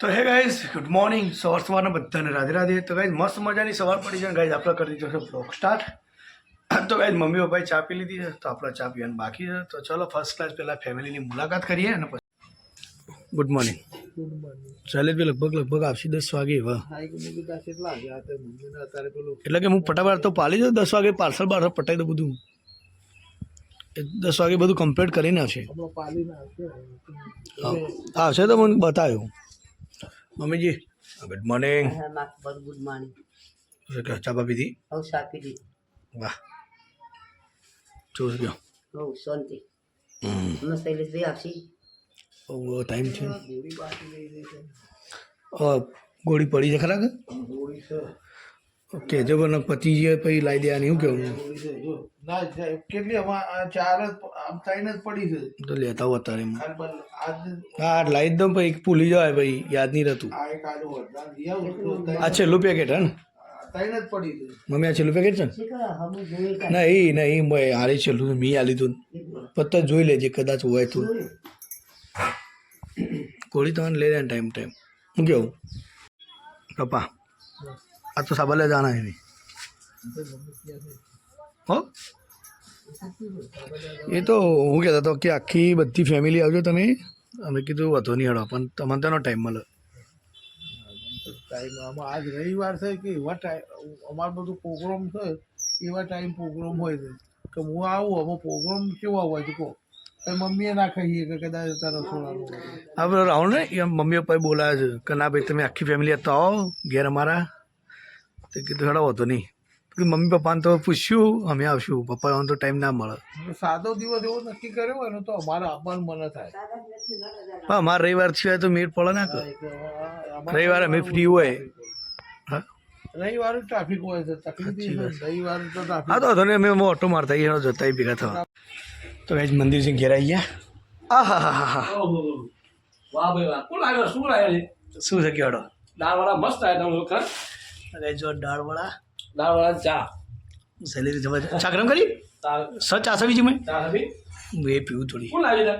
તો hey guys good morning સવાર સવારના બધાને રાધે રાધે. તો ગાઈઝ મસ્ત મજાની સવાર પડી છે ગાઈઝ આપણે કરી દીધો છે બ્લોક સ્ટાર્ટ તો ગાઈઝ મમ્મી પપ્પાએ ચા પી લીધી છે તો આપણે ચા પીવાનું બાકી છે. તો ચલો ફર્સ્ટ ક્લાસ પહેલાં ફેમિલીની મુલાકાત કરીએ અને પછી ગુડ મોર્નિંગ ચાલે બી લગભગ લગભગ આવશે દસ વાગે એવા. એટલે કે હું ફટાફટ તો પાલી દઉં દસ વાગે પાર્સલ બાર્સલ પટાઈ દઉં બધું. દસ વાગે બધું કમ્પ્લીટ કરીને આવશે આવશે તો મને બતાવ્યું મમ્મીજી ગુડ મોર્નિંગ ગુડ મોર્નિંગ ચા પા પીધી હવ ચા પીધી. વાહ. જોશ ગયો હવ શાંતિ. હમ. અમે શૈલેષભાઈ આપશી ઓ ટાઈમ છે. ગોળી પડી છે ખરા કે? ઓકે જો મને પતિ જે પછી લાવી દેવાની શું કેવું ના કેટલી ચાર જ આમ ત્રણ જ પડી છે. તો લેતા હોય. આ બલ- આજ હા લાવી દઉં પછી ભૂલી જવાય ભાઈ યાદ નહીં રહેતું. આ છેલ્લું પેકેટ હે ને? ત્રણ જ પડી છે. મમ્મી આ છેલ્લું પેકેટ છે ને? શીખર જોઈ ના એ નહીં હારે છેલ્લું મેં આ લીધું પત્તા જોઈ લેજે કદાચ હોય તો. કોળી તમારે લઈ લે ટાઈમ ટાઈમ હું કેવું? પપ્પા. આ તો સાબલે જાના है नहीं હો એ તો હું કહેતો હતો કે આખી બધી ફેમિલી આવજો તમે અમે કીધું વધુ નહીં હડો પણ તમને તેનો ટાઈમ મળે ટાઈમ આમાં આજ રવિવાર છે કે એવા ટાઈમ અમારે બધું પ્રોગ્રામ છે એવા ટાઈમ પ્રોગ્રામ હોય છે કે હું આવું અમે પ્રોગ્રામ કેવા હોય છે કહો તો મમ્મીએ ના કહીએ કે કદાચ તારા રસોડાનું બધું. આ બધો રાઉન્ડ ને એ મમ્મી પપ્પાએ બોલાવે છે કે ના ભાઈ તમે આખી ફેમિલી તો આવો ઘેર અમારા તો કીધું હેડો વધુ નહીં. મમ્મી પપ્પાને તો પૂછ્યું અમે આવશું. પપ્પા આવવાનો તો ટાઈમ ના મળે. સાદો દિવસ એવો નક્કી કર્યો હોય ને તો અમારે આપવાનું મને થાય. હા અમારે રવિવાર સિવાય તો મેળ પડે ના કે કે આ- અમારે રવિવારે અમે ફ્રી હોય. હા? રવિવારે ટ્રાફિક હોય છે તકલીફ રવિવારે તો ટ્રાફિક હા તો ધોને નહીં અમે ઓટો મારતા આવીએ. જતા ભેગા થવા. તો ગાઈઝ મંદિરથી ઘેર આવી ગયા આ હા હા હા હા વાહ ભાઈ વાહ. કોણ લાવ્યો શું લાવ્યો શું છે કેવડો દાળવાળા મસ્ત આવ્યા તમે ગાઈઝ જો દાળવડા દાળવાળા ચા. સેલેરી જવા ચા ગરમ કરી? ચા સ ચા સવી મેં ચા સવી? એ પીવું થોડી. કોણ લાવી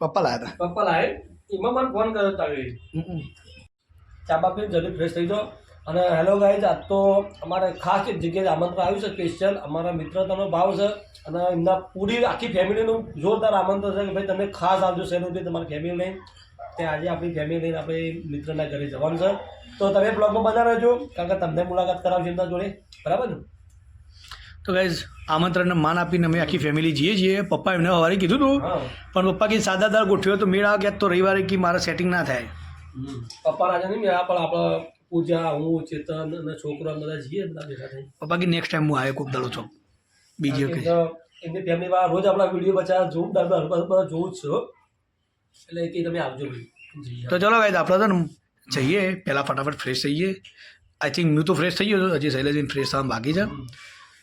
પપ્પા લાયા પપ્પા લાવે એમાં મને ફોન કર્યો તારે. ચા બા જલ્દી ફ્રેશ થઈ જાઓ અને હેલો ગાઈઝ આજ તો અમારે ખાસ એક જગ્યાએ આમંત્રણ આવ્યું છે સ્પેશિયલ અમારા મિત્રતાનો ભાવ છે. અને એમના પૂરી આખી ફેમિલીનું જોરદાર આમંત્રણ છે કે ભાઈ તમે ખાસ આવજો સેનુભાઈ તમારી ફેમિલી લઈને તે આજે આપણી ફેમિલી લઈને આપણે મિત્રના ઘરે જવાનું છે. તો તમે બ્લોગમાં બધા રહેજો કારણ કે તમને મુલાકાત કરાવજો એમના જોડે. બરાબર ને? તો ગાઈઝ આમંત્રણને માન આપીને અમે આખી ફેમિલી જઈએ છીએ. પપ્પા એમને સવારે કીધું હતું પણ પપ્પા કે સાદા દાળ ગોઠવ્યો તો મેળ આવે તો રવિવારે કે મારા સેટિંગ ના થાય. પપ્પા રાજા નહીં મેળા પણ આપણા પૂજા હું ચેતન અને છોકરા બધા જઈએ બધા ભેગા થઈ પપ્પા કે નેક્સ્ટ ટાઈમ હું આવ્યો કોક દાડો છો. બીજી વખત. એમની ફેમિલી વાળા રોજ આપણા વીડિયો બચાવ જોઉં બધા જોઉં જ છો એટલે કે તમે આવજો ભાઈ. તો ચલો ભાઈ આપણે તો ને જઈએ. પહેલાં ફટાફટ ફ્રેશ થઈએ. આઈ થિંક હું તો ફ્રેશ થઈ ગયો હજી શૈલેષ ફ્રેશ થવા બાકી છે.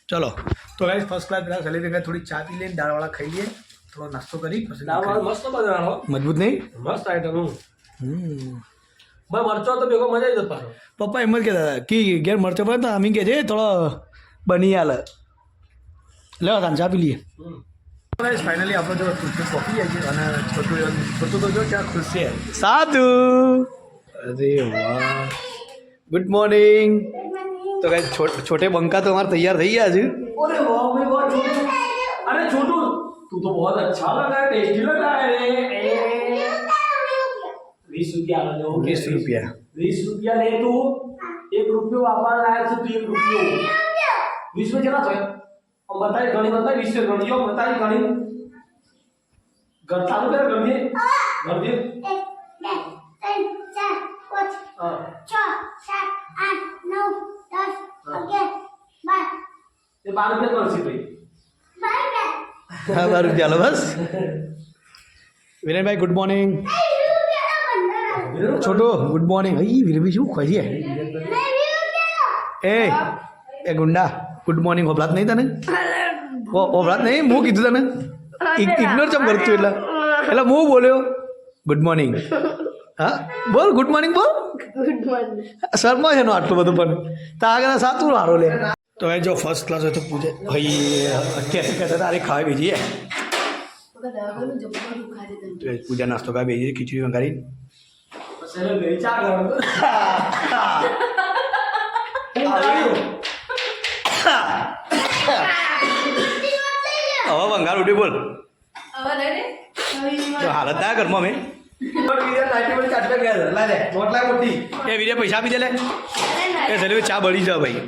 ચલો. તો ગાઈઝ ફર્સ્ટ ક્લાસ પહેલાં શૈલેષ થોડી ચા પી લઈએ દાળવાળા ખાઈ લઈએ. થોડો નાસ્તો કરી પછી મસ્ત બનાવો મજબૂત નહીં? મસ્ત આઈટમ હું હમ. મરચો તો ભેગો મજા આવી પાછો. પપ્પા એમ જ કહેતા હતા કે ઘેર મરચો પડે તો અમી કે છે થોડો બની આલે. લેવા તાને ચા પી લઈએ. ફાઇનલી આપણે જો ખુરશી પહોંચી જાય છે અને છોટું છોટું તો જો ત્યાં ખુશ છે સાધુ અરે વાહ ગુડ મોર્નિંગ તો કઈ છોટે બંકા તો અમારે તૈયાર થઈ ગયા છે अरे वाह भाई वाह छोटू अरे छोटू तू तो बहुत अच्छा लग रहा है टेस्टी लग रहा है बीस रुपया लो વીસ રૂપિયા बीस रुपया ले तू एक रुपयो वापस लाया तो तू एक रुपयो बीस में चला तो हम बताए गणित बताए इससे गणियो बताए गणित गणतालु क्या गणित गणित बारह रुपया कौन सी भाई बारह रुपया लो बस विनय भाई गुड मॉर्निंग ছোট গুড মর্নিং এই ভিরবি শু খুঁজিয়ে ગુંડા મોર્નિંગ હોભળાત નહીં તને? ઓ- હોભળાત નહીં? હું કીધું તને? ઇગ્નોર ચમ કરતું એટલે. એટલે હું બોલ્યો ગુડ મોર્નિંગ હા? બોલ ગુડ મોર્નિંગ બોલ. ગુડ મોર્નિંગ શર્મા છે એનો આટલું બધું પણ. તા આગળ સાચું હારો લે. તો એ જો ફર્સ્ટ ક્લાસ હોય તો પૂછે ભાઈ અત્યારે કહેતા તારે ખાવા બેજીએ પૂજા નાસ્તો ખાવા બેજીએ ખીચડી મંગાવી ચા ગરમ આવ્યું હવે ભંગાર ઉઠી બોલ તો હાલત ના ઘરમાં મેં પણ બીજા લાઈટી પર ચાટવા વંગાર ઉડી બોલ. હાલત ના લાય મોટી. એ વિજય પૈસા આપી દે લે. એ સલી ચા બળી જાવ ભાઈ.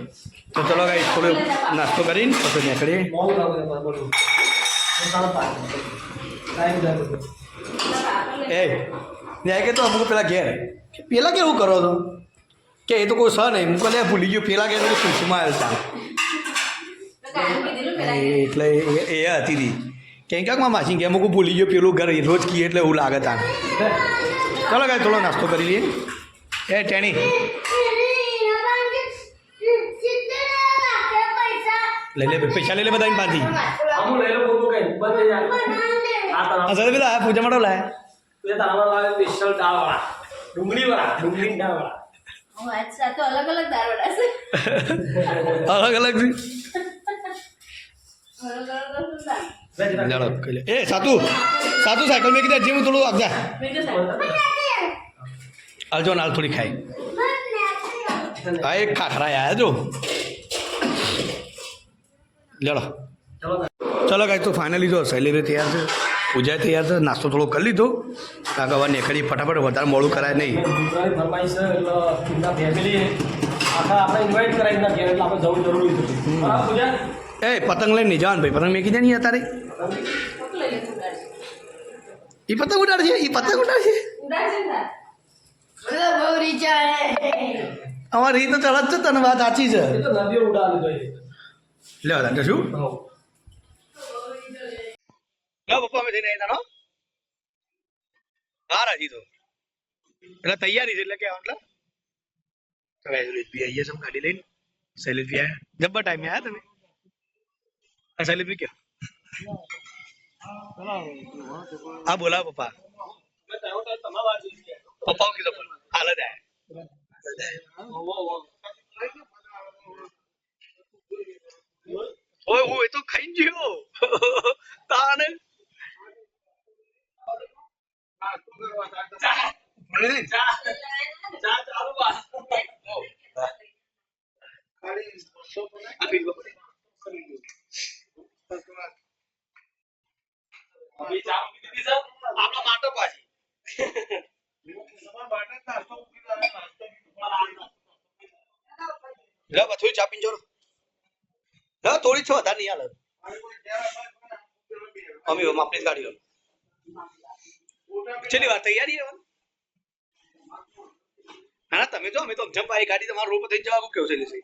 તો ચલો ગાઈ થોડો નાસ્તો કરીને પછી નીકળીએ. એ ન્યાય કે તો અમુક પેલા ઘેર. પેલા કેવું કરો છો? કે એ તો કોઈ સહ નહીં. મૂકો લે ભૂલી ગયું. પેલા કે સુસમાં આવ્યો હતા એટલે એ- એ હતી રી. ક્યાંક કે માસી કે અમુક ભૂલી ગયો પેલું ઘર રોજ કીએ એટલે એવું લાગે તા ચાલો કાંઈ થોડો નાસ્તો કરી લઈએ. એ ટેણી. લઈ લે પૈસા લઈ લે બધા. આ અસર પેલા પૂજા માટે લાય. અલગ તારા એ સાતુ સાતુ સાયકલ મેં કીધા, જેવું થોડું આપજા. હાલજો નાલ થોડી ખાઈ. હા એક ખાખરા આયા જો લડો ચલો. કાંઈ તો ફાઇનલી જો સેલેરી તૈયાર છે, પૂજા તૈયાર છે, નાસ્તો થોડો કરી લીધો. કારણ કે હવે નીકળી ફટાફટ, વધારે મોડું કરાય નહીં. આપણે ઇન્વાઇટ કરાવી નાખીએ એટલે આપણે જવું જરૂરી છે. એ પતંગ લઈને નહીં જવાનું ભાઈ. પતંગ મેં કીધા નહીં અત્યારે. એ પતંગ ઉડાડ ઉડાડશે એ પતંગ ઉડાડશે ઉડાડ છે અમારી રીત તો ચડત છે તને વાત સાચી છે. તો લે બધા શું? પપ્પા અમે જઈને આવ્યા તા, હા. રાજી તો. એટલે તૈયારી છે એટલે કે એટલે. શૈલેષભાઈ આવીએ છે ગાડી લઈને શૈલેષભાઈ આવ્યા જબ્બર ટાઈમે આવ્યા તમે? હા શૈલેષભાઈ ક્યાં હા બોલા પપ્પા. પપ્પા કીધો હાલ જ. ઓય હું તો ખાઈ ગયો તાને ચા ચાલુ બા. બી ચા મૂકી દીધી છે? આપણા માટો પાછી બધું ચાપીને જોરો. ના થોડી છો, વધારે નહીં હાલ. અમે આપણી જ ગાડી છેલ્લી વાર તૈયારી ના તમે જો, અમે તો જંપાઈ ગાડી તમારો રોપ થઈ જવા કેવું છે લીસી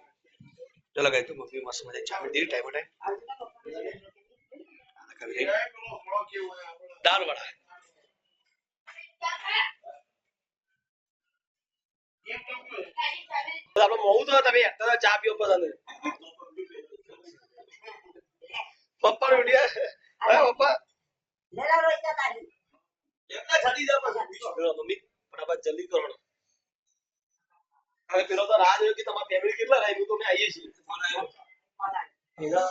ચલો ગાય તો મમ્મી મસ્ત મજા ચાવી દીધી ટાઈમ ટાઈમ દાળ વડા આપણે મોવું તો તમે તમે ચા પીઓ પસંદ. પપ્પા રોડિયા અરે. પપ્પા. મમ્મી ફટાફટ જલ્દી કરો હવે પેલો તો રાહ જોયો કે તમારા ફેમિલી કેટલા રાખ્યું તો અમે આવીએ છીએ. હલો.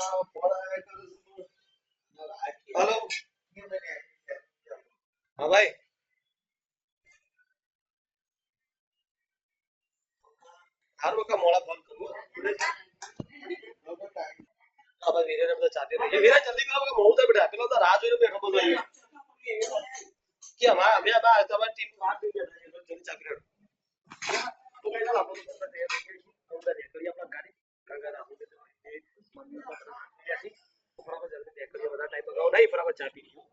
હા ભાઈ સારું કાકા મોડા ફોન કરું બધા ચાતે રહીએ વીરા જલ્દી કરો મોડું થાય બેટા. પેલો તો રાહ જોઈને બેઠો બધો કે અમારા અમે બા તમારી ટીમ વાત જોઈ બેઠા છે. જલ્દી ચાપી રેડો તો કઈ ચાલો આપણે બધા તૈયાર થઈ ગઈ આપણે રેકડી આપણા ગાડી ગંગા રાહુલ કે તમારી મંદિર પર બરાબર જલ્દી રેકડી બધા ટાઈપ બગાવો નહીં બરાબર ચાપી લીધું.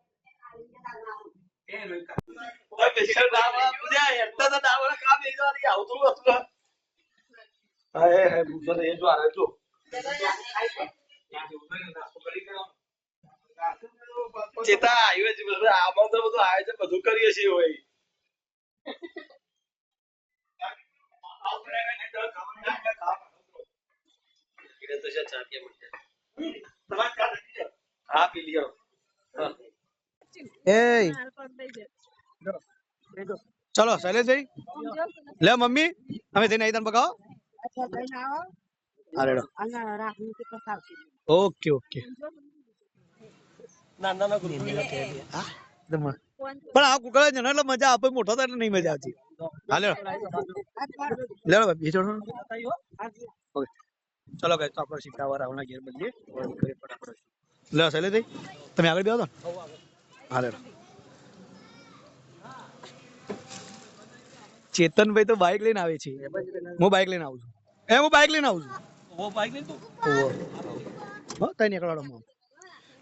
ઓય પેશન્ટ દાવા પૂજા હેડતા તો દાવા કામ એ જવાની. આવતું હતું. હા એ જો આ જો. ચેતા આવ્યો છે બધું આમાં તો બધું આવે છે બધું કરીએ છીએ હોય. હા પી લ્યો. ચલો શૈલેષભાઈ. લે મમ્મી. અમે જઈને આવી તને બગાવો રેડો ઓકે ઓકે ના ના ના ગુરુ પણ આ કુકડા જણા એટલે મજા આપે મોટો થાય એટલે નહીં મજા આવતી. હા લે લે ભાઈ એ ઓકે ચલો ગાઈસ તો આપણે સીધા વાર આવના ઘેર બદલીએ ફટાફટ લે સલે થઈ તમે આગળ બેહો તો. હા લે ચેતનભાઈ તો બાઇક લઈને આવે છે. હું બાઇક લઈને આવું છું. એ હું બાઇક લઈને આવું છું. ઓ બાઈક લઈને તું? હો તઈ નીકળવાનો હું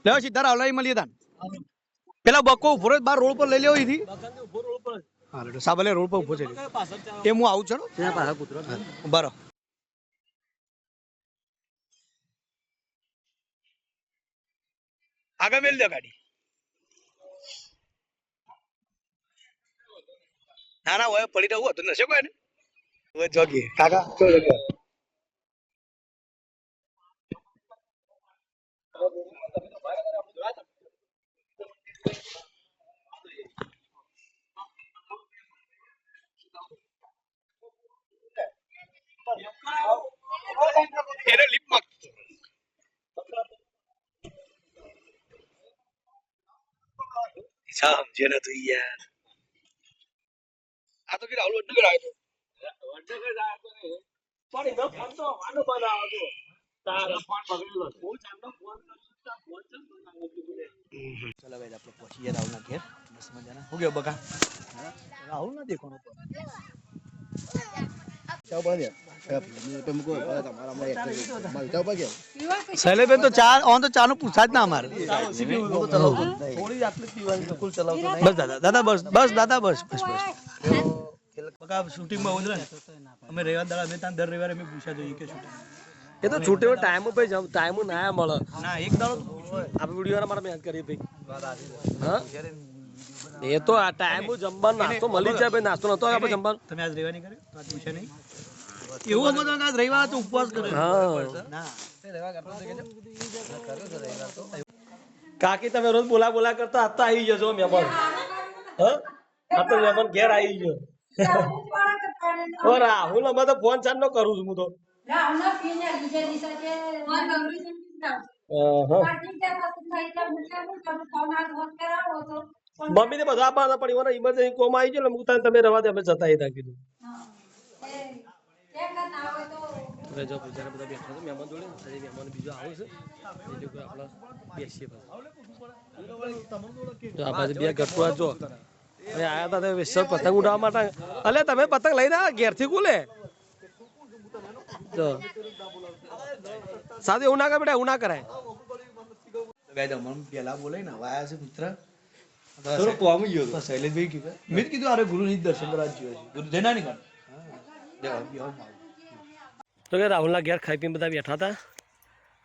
લે સીધા રાવલાઈ મળીએ તાન. પેલા બક્કો ઊભો બાર રોડ પર લઈ લેવો અહીંથી. બગાને ઊભો રોડ પર. હા લે સાબલે રોડ પર ઊભો છે. કઈ પાછળ ચાલો. એ હું આવું છું ત્યાં પાછા કૂતરો બરો. આગળ મેલ દે ગાડી. ના ના હોય પડી રહ્યું હતું નશે કોઈ ને. હવે જોગી કાકા જગ્યા એને લીપમાં સમજે ને તું યાર આ તો કે રાહુલ વડનગર આવ્યો હતો પણ એનો ફોન તો વાનો બનાવો હતો તારા ફોન બગડેલો છે હું ચાંદનો ફોન કરું છું તાર ફોન ચમ બનાવો છું બોલે ચલો ભાઈ આપણે પહોંચી ગયા રાહુલના ઘેર. બસ મજાના. હું ગયો બકા? રાહુલ ના દેખવાનો શૈલેષભાઈ તો ચા ઓન તો ચા નું પૂછા જ ના અમારે બસ દાદા દાદા બસ બસ દાદા બસ બસ બસ. શૂટિંગમાં અમે રવિવાર દાડા અમે ત્યાં દર રવિવારે અમે પૂછ્યા જોઈએ કે શૂટિંગ. એ તો છૂટેલો ટાઈમ ભાઈ જમ ટાઈમ ના મળે. ના એક દાડો આપણે વીડિયો મારા મહેનત કરી ભાઈ હા? એ તો આ ટાઈમ જમવાનો નાસ્તો મળી જાય ભાઈ નાસ્તો નતો આપણે જમવાનો. તમે આજ રવિવાર નહીં કર્યો તો આજ પૂછે નહીં. એવું અમે તો આજ રવિવાર તો ઉપવાસ કર્યો હા. ના. કાકી તમે રોજ બોલા બોલા કરતા આજ તો આવી જજો મહેમાન. હા? આ તો મહેમાન ઘેર આવી ગયો. રાહુલ અમે તો ફોન ચાલ નો કરું છું હું તો. મમ્મી ને બધા આપવાના પડી એવાનો ઇમરજન્સી કોમ આવી ગયો હું તમે રવા દે અમે જતા હતા કીધું. હવે જો પૂજાને બધા બેઠા છે મહેમાન જોડે. હજી મહેમાન બીજો આવે છે. એ લોકો આપણે બેસીએ પછી. તો આ બાજુ બે ગટવા જો. આયા હતા તે વિશ્વ પતંગ ઉડાવવા માટે. અલે તમે પતંગ લઈને આ ઘેરથી કોલે? જો. સાદું એવું ના કરે બેટા એવું ના કરાય. ગાય અમારું પેલા બોલે ને વાયા છે મિત્ર. થોડો કોમ ગયો તો શૈલેષભાઈ કીધું મેં કીધું અરે ગુરુ ની દર્શન કરવા જ છે. ગુરુ નહીં તો કે રાહુલના ઘેર ખાઈ પીને બધા બેઠા હતા.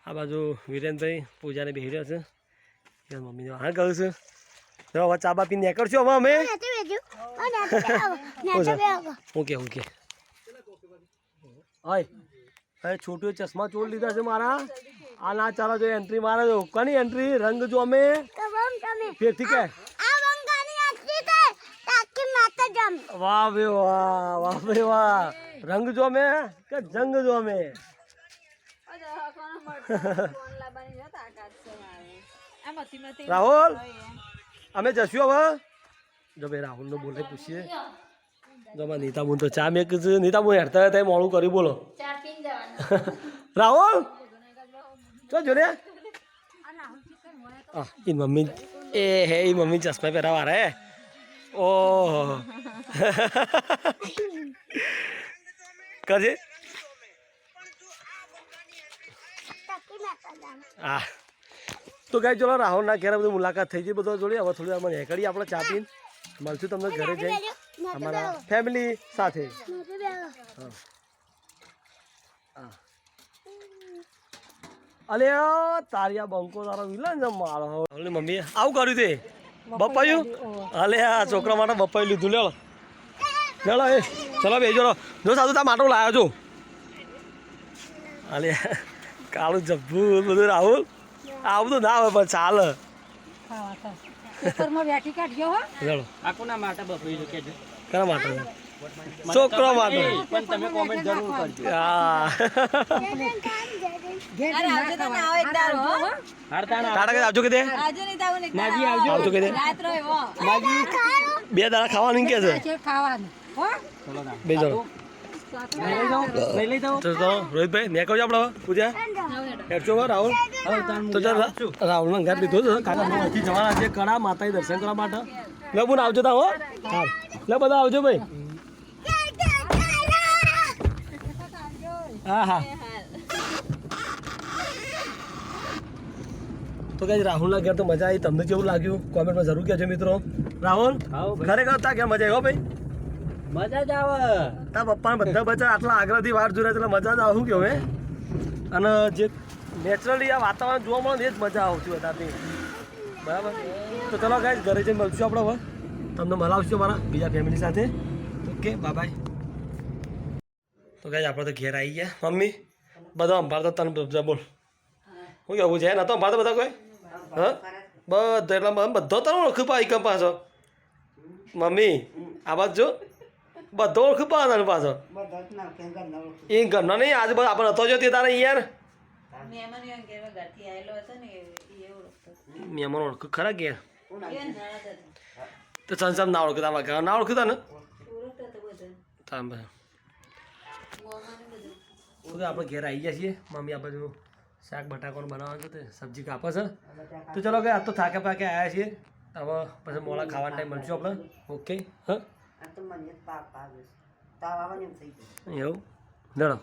આ બાજુ વિરેનભાઈ પૂજાને બેહી રહ્યા છે. એના મમ્મીને હા કહ્યું છું. તો હવે ચા બા પીને નીકળશું હવે અમે? ઓકે ઓકે ઓ હવે છોટું ચશ્મા ચોર લીધા છે મારા. આ ના ચાલો જો એન્ટ્રી મારે જો કની એન્ટ્રી રંગ જો અમે. ફેરથી કે? આ બંગાની આખી તે તાકી માતા જમ વાહ બે વાહ વાહ બે વાહ. રંગ જો અમે કે જંગ જો અમે? રાહુલ અમે જશું હવે. જો ભાઈ રાહુલ નો બોલે પૂછીએ. જો અમારે નીતા બોલ તો ચા મેં કીધું. નીતા બોલ હેરતા હતા મોડું કર્યું બોલો. રાહુલ? ચો જોડે. હા આ મમ્મી એ હે એ મમ્મી ચશ્મા પહેરાવા રે ઓહો. કરજે. હા. આ તો કઈ ચલો રાહુલના ઘેર બધી મુલાકાત થઈ ગઈ. બધો જોડે હવે થોડી વાર હેકડી આપણે ચા પીને. મળશું તમને ઘરે જઈ અમારા ફેમિલી સાથે. અલે તારિયા બંકો તારો વિલન મારો. હવે મમ્મી આવું કર્યું તે? બપાયું? અલે આ છોકરા માટે બપાઈ લીધું લેળ. લેળ એ ચલો બેજો જો સાધુ તા માટો લાવ્યો છો અલે કાળું જબ્બુ બધું રાહુલ. આવું બધું ના હોય પણ ચાલે. લેલો આ કોના માટે બફરી કે છે કોના છોકરો છોકરા પણ તમે કોમેન્ટ જરૂર કરજો. હા. બે દાડા ખાવાનું કે છે? બે જણો. તો રોહિતભાઈ મેં કહું આપણે પૂજા? હેડશો રાહુલ? તો ચાલ રાહુલના ઘર લીધો છે કાકા જવાના છે કડા માતાજી દર્શન કરવા માટે. લે પૂન આવજો તા હો. લે બધા આવજો ભાઈ. હા હા. તો કઈ રાહુલના ઘેર તો મજા આવી તમને કેવું લાગ્યું? કોમેન્ટમાં જરૂર કહેજો મિત્રો. રાહુલ ખરેખર તા ક્યાં મજા આવી હો ભાઈ? મજા જ આવે. તા પપ્પાને બધા બચ્ચા આટલા આગ્રહથી વાર જોડે એટલે મજા જ આવું. કે હવે અને જે નેચરલી આ વાતાવરણ જોવા મળે એ જ મજા આવતી વધારતી બરાબર? તો ચલો ગાઈઝ ઘરે જઈને મળશું આપણે હવે. તમને મળાવશું મારા બીજા ફેમિલી સાથે. ઓકે બાય તો ગાઈઝ આપણે તો ઘેર આવી ગયા. મમ્મી, બધા અંભારતો તને બધા બોલ. શું કેવું છે? નતો અંભારતો બધા કોઈ? હા? બધો, એટલે બધો તને ઓળખું પાઈ કમ પાછો. મમ્મી, આ વાત જો. બધો ઓળખું પા તને પાછો. બધા એ ઘરનો નહીં આજુબાજુ આપણે હતો જો તે તારે યાર. મહેમાન કે ઓળખું ખરા હતા. તો સંસાર ના ઓળખતા તમારા ઘર ના ઓળખતા ને બધા. બધું આપણે ઘેર આવી ગયા છીએ. મમ્મી આ બાજુ શાક બટાકાનું બનાવવાનું છે તે સબ્જી કાપે છે. તો ચલો કે આ તો થાકે પાકે આવ્યા છીએ. હવે પછી મોડા ખાવાનો ટાઈમ મળશું આપણે. ઓકે હા? આ તો મને તાપ આવે તાવ આવવાનું થઈ ગયું એવું? લડો